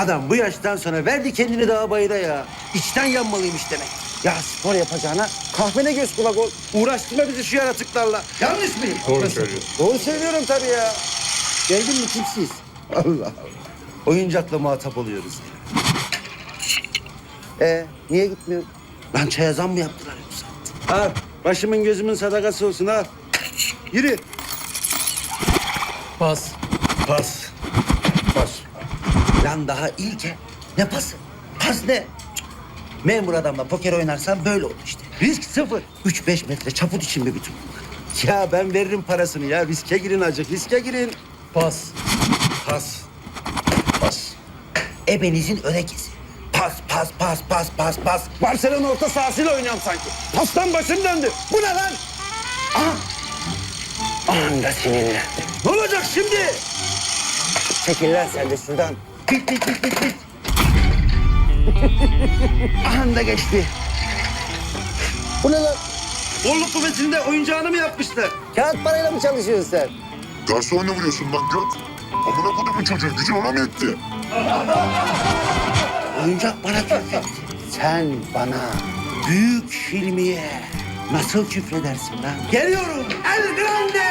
Adam bu yaştan sonra verdi kendini daha bayıra ya. İçten yanmalıymış demek. Ya spor yapacağına kahvene göz kulak ol. Uğraştırma bizi şu yaratıklarla. Yanlış mıyım? Doğru söylüyorsun. Doğru söylüyorum tabii ya. Geldin mi kimsiz? Allah Allah. Oyuncakla muhatap oluyoruz ya. Ee, niye gitmiyor? Lan çaya zam mı yaptılar yoksa? Al, başımın gözümün sadakası olsun al. Yürü. Pas. Pas. Pas. Lan daha ilke. Ne pası? Pas ne? Cık. Memur adamla poker oynarsan böyle olur işte. Risk sıfır. Üç beş metre çaput için mi bütün bunlar? Ya ben veririm parasını ya. Riske girin acık. Riske girin. Pas. Pas. Pas. Ebenizin örekesi. Pas, pas, pas, pas, pas, pas. Barcelona orta sahasıyla oynuyorum sanki. Pastan başım döndü. Bu ne lan? Aha. Anda sinirlendim. Ne olacak şimdi? Çekil lan sen de şuradan. Pit, pit, pit, pit, pit. Anda geçti. Bu ne lan? Bolluk kuvvetinde oyuncağını mı yapmışlar? Kağıt parayla mı çalışıyorsun sen? Garsonla vuruyorsun lan göt. Amına kodumun çocuğu gücün ona mı yetti? Oyuncak bana küfretti. Sen bana büyük filmiye nasıl küfredersin lan? Geliyorum El Grande!